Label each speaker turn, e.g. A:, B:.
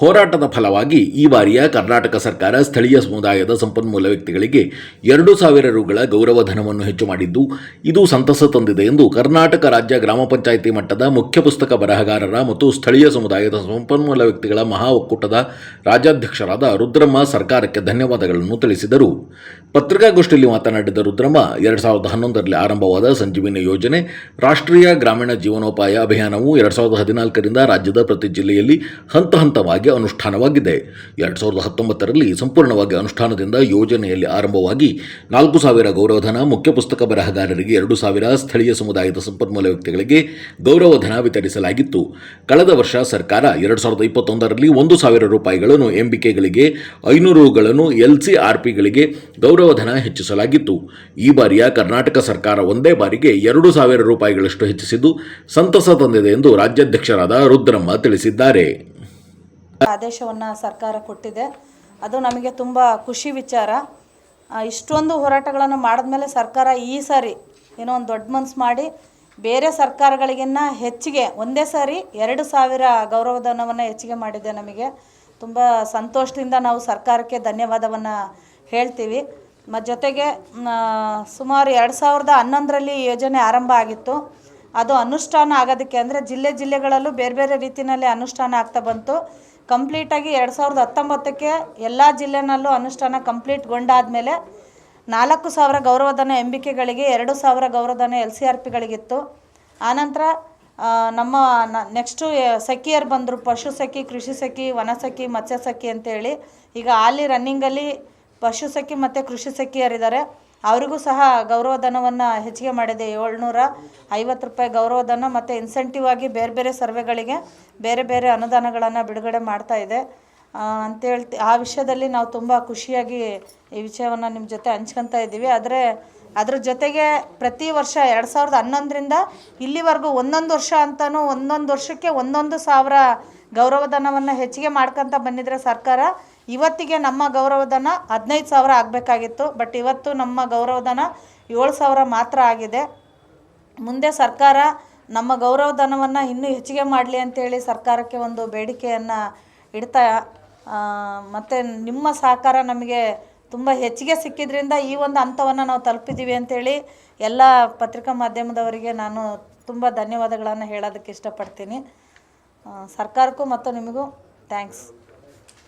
A: ಹೋರಾಟದ ಫಲವಾಗಿ ಈ ಬಾರಿಯ ಕರ್ನಾಟಕ ಸರ್ಕಾರ ಸ್ಥಳೀಯ ಸಮುದಾಯದ ಸಂಪನ್ಮೂಲ ವ್ಯಕ್ತಿಗಳಿಗೆ ಎರಡು ಸಾವಿರ ರುಗಳ ಗೌರವಧನವನ್ನು ಹೆಚ್ಚು ಮಾಡಿದ್ದು, ಇದು ಸಂತಸ ತಂದಿದೆ ಎಂದು ಕರ್ನಾಟಕ ರಾಜ್ಯ ಗ್ರಾಮ ಪಂಚಾಯಿತಿ ಮಟ್ಟದ ಮುಖ್ಯ ಪುಸ್ತಕ ಬರಹಗಾರರ ಮತ್ತು ಸ್ಥಳೀಯ ಸಮುದಾಯದ ಸಂಪನ್ಮೂಲ ವ್ಯಕ್ತಿಗಳ ಮಹಾ ಒಕ್ಕೂಟದ ರಾಜ್ಯಾಧ್ಯಕ್ಷರಾದ ರುದ್ರಮ್ಮ ಸರ್ಕಾರಕ್ಕೆ ಧನ್ಯವಾದಗಳನ್ನು ತಿಳಿಸಿದರು. ಪತ್ರಿಕಾಗೋಷ್ಠಿಯಲ್ಲಿ ಮಾತನಾಡಿದ ರುದ್ರಮ್ಮ, ಎರಡು ಸಾವಿರದ ಹನ್ನೊಂದರಲ್ಲಿ ಆರಂಭವಾದ ಸಂಜೀವಿನಿ ಯೋಜನೆ, ರಾಷ್ಟ್ರೀಯ ಗ್ರಾಮೀಣ ಜೀವನೋಪಾಯ ಅಭಿಯಾನವು ಎರಡು ಸಾವಿರದ ಹದಿನಾಲ್ಕರಿಂದ ರಾಜ್ಯದ ಪ್ರತಿ ಜಿಲ್ಲೆಯಲ್ಲಿ ಹಂತ ಹಂತವಾಗಿ ಅನುಷ್ಠಾನವಾಗಿದೆ. ಎರಡು ಸಾವಿರದ ಹತ್ತೊಂಬತ್ತರಲ್ಲಿ ಸಂಪೂರ್ಣವಾಗಿ ಅನುಷ್ಠಾನದಿಂದ ಯೋಜನೆಯಲ್ಲಿ ಆರಂಭವಾಗಿ ನಾಲ್ಕು ಸಾವಿರ ಗೌರವಧನ, ಮುಖ್ಯ ಪುಸ್ತಕ ಬರಹಗಾರರಿಗೆ ಎರಡು ಸಾವಿರ, ಸ್ಥಳೀಯ ಸಮುದಾಯದ ಸಂಪನ್ಮೂಲ ವ್ಯಕ್ತಿಗಳಿಗೆ ಗೌರವಧನ ವಿತರಿಸಲಾಗಿತ್ತು. ಕಳೆದ ವರ್ಷ ಸರ್ಕಾರ ಎರಡು ಸಾವಿರದ ಇಪ್ಪತ್ತೊಂದರಲ್ಲಿ ಒಂದು ಸಾವಿರ ರೂಪಾಯಿಗಳನ್ನು ಎಂಬಿಕೆಗಳಿಗೆ, ಐನೂರು ರುಗಳನ್ನು ಎಲ್ಸಿಆರ್ಪಿಗಳಿಗೆ ಗೌರವಧನ ಹೆಚ್ಚಿಸಲಾಗಿತ್ತು. ಈ ಬಾರಿಯ ಕರ್ನಾಟಕ ಸರ್ಕಾರ ಒಂದೇ ಬಾರಿಗೆ ಎರಡು ಸಾವಿರ ರೂಪಾಯಿಗಳಷ್ಟು ಹೆಚ್ಚಿಸಿದ್ದು, ಸಂತಸ ತಂದಿದೆ ಎಂದು ರಾಜ್ಯಾಧ್ಯಕ್ಷರಾದ ರುದ್ರಮ್ಮ ತಿಳಿಸಿದ್ದಾರೆ.
B: ಆದೇಶವನ್ನು ಸರ್ಕಾರ ಕೊಟ್ಟಿದೆ. ಅದು ನಮಗೆ ತುಂಬ ಖುಷಿ ವಿಚಾರ. ಇಷ್ಟೊಂದು ಹೋರಾಟಗಳನ್ನು ಮಾಡಿದ್ಮೇಲೆ ಸರ್ಕಾರ ಈ ಸಾರಿ ಏನೋ ಒಂದು ದೊಡ್ಡ ಮನ್ಸು ಮಾಡಿ ಬೇರೆ ಸರ್ಕಾರಗಳಿಗಿನ್ನ ಹೆಚ್ಚಿಗೆ, ಒಂದೇ ಸಾರಿ ಎರಡು ಸಾವಿರ ಗೌರವಧನವನ್ನು ಹೆಚ್ಚಿಗೆ ಮಾಡಿದೆ ನಮಗೆ. ತುಂಬ ಸಂತೋಷದಿಂದ ನಾವು ಸರ್ಕಾರಕ್ಕೆ ಧನ್ಯವಾದವನ್ನು ಹೇಳ್ತೀವಿ. ಮತ್ತು ಜೊತೆಗೆ ಸುಮಾರು ಎರಡು ಸಾವಿರದ ಹನ್ನೊಂದರಲ್ಲಿ ಯೋಜನೆ ಆರಂಭ ಆಗಿತ್ತು. ಅದು ಅನುಷ್ಠಾನ ಆಗೋದಕ್ಕೆ ಅಂದರೆ ಜಿಲ್ಲೆ ಜಿಲ್ಲೆಗಳಲ್ಲೂ ಬೇರೆ ಬೇರೆ ರೀತಿಯಲ್ಲಿ ಅನುಷ್ಠಾನ ಆಗ್ತಾ ಬಂತು. ಕಂಪ್ಲೀಟಾಗಿ ಎರಡು ಸಾವಿರದ ಹತ್ತೊಂಬತ್ತಕ್ಕೆ ಎಲ್ಲ ಜಿಲ್ಲೆನಲ್ಲೂ ಅನುಷ್ಠಾನ ಕಂಪ್ಲೀಟ್ಗೊಂಡಾದಮೇಲೆ ನಾಲ್ಕು ಸಾವಿರ ಗೌರವಧನ ಎಂಬಿಕೆಗಳಿಗೆ, ಎರಡು ಸಾವಿರ ಗೌರವಧನ ಎಲ್ ಸಿ ಆರ್ ಪಿಗಳಿಗಿತ್ತು. ಆನಂತರ ನಮ್ಮ ನೆಕ್ಸ್ಟು ಸಖಿಯರು ಬಂದರು. ಪಶು ಸಖಿ, ಕೃಷಿ ಸಖಿ, ವನ ಸಖಿ, ಮತ್ಸ್ಯ ಸಖಿ ಅಂತೇಳಿ. ಈಗ ಅಲ್ಲಿ ರನ್ನಿಂಗಲ್ಲಿ ಪಶು ಸಖಿ ಮತ್ತು ಕೃಷಿ ಸಖಿಯರಿದ್ದಾರೆ. ಅವರಿಗೂ ಸಹ ಗೌರವಧನವನ್ನು ಹೆಚ್ಚಿಗೆ ಮಾಡಿದೆ. ಏಳ್ನೂರ ಐವತ್ತು ರೂಪಾಯಿ ಗೌರವಧನ ಮತ್ತು ಇನ್ಸೆಂಟಿವ್ ಆಗಿ ಬೇರೆ ಬೇರೆ ಸರ್ವೆಗಳಿಗೆ ಬೇರೆ ಬೇರೆ ಅನುದಾನಗಳನ್ನು ಬಿಡುಗಡೆ ಮಾಡ್ತಾ ಇದೆ. ಆ, ಹೇಳ್ತಿ ಆ ವಿಷಯದಲ್ಲಿ ನಾವು ತುಂಬ ಖುಷಿಯಾಗಿ ಈ ವಿಷಯವನ್ನು ನಿಮ್ಮ ಜೊತೆ ಹಂಚ್ಕೊತಾ ಇದ್ದೀವಿ. ಆದರೆ ಅದ್ರ ಜೊತೆಗೆ ಪ್ರತಿ ವರ್ಷ ಎರಡು ಸಾವಿರದ ಹನ್ನೊಂದರಿಂದ ಇಲ್ಲಿವರೆಗೂ ಒಂದೊಂದು ವರ್ಷ ಅಂತಲೂ ಒಂದೊಂದು ವರ್ಷಕ್ಕೆ ಒಂದೊಂದು ಸಾವಿರ ಗೌರವಧನವನ್ನು ಹೆಚ್ಚಿಗೆ ಮಾಡ್ಕೊತ ಬಂದಿದ್ರೆ ಸರ್ಕಾರ. ಇವತ್ತಿಗೆ ನಮ್ಮ ಗೌರವಧನ ಹದಿನೈದು ಸಾವಿರ ಆಗಬೇಕಾಗಿತ್ತು. ಬಟ್ ಇವತ್ತು ನಮ್ಮ ಗೌರವಧನ ಏಳು ಸಾವಿರ ಮಾತ್ರ ಆಗಿದೆ. ಮುಂದೆ ಸರ್ಕಾರ ನಮ್ಮ ಗೌರವಧನವನ್ನು ಇನ್ನೂ ಹೆಚ್ಚಿಗೆ ಮಾಡಲಿ ಅಂತೇಳಿ ಸರ್ಕಾರಕ್ಕೆ ಒಂದು ಬೇಡಿಕೆಯನ್ನು ಇಡ್ತಾ ಮತ್ತು ನಿಮ್ಮ ಸಹಕಾರ ನಮಗೆ ತುಂಬ ಹೆಚ್ಚಿಗೆ ಸಿಕ್ಕಿದ್ರಿಂದ ಈ ಒಂದು ಹಂತವನ್ನು ನಾವು ತಲುಪಿದ್ದೀವಿ ಅಂತೇಳಿ ಎಲ್ಲ ಪತ್ರಿಕಾ ಮಾಧ್ಯಮದವರಿಗೆ ನಾನು ತುಂಬ ಧನ್ಯವಾದಗಳನ್ನು ಹೇಳೋದಕ್ಕೆ ಇಷ್ಟಪಡ್ತೀನಿ. ಸರ್ಕಾರಕ್ಕೂ ಮತ್ತು ನಿಮಗೂ ಥ್ಯಾಂಕ್ಸ್.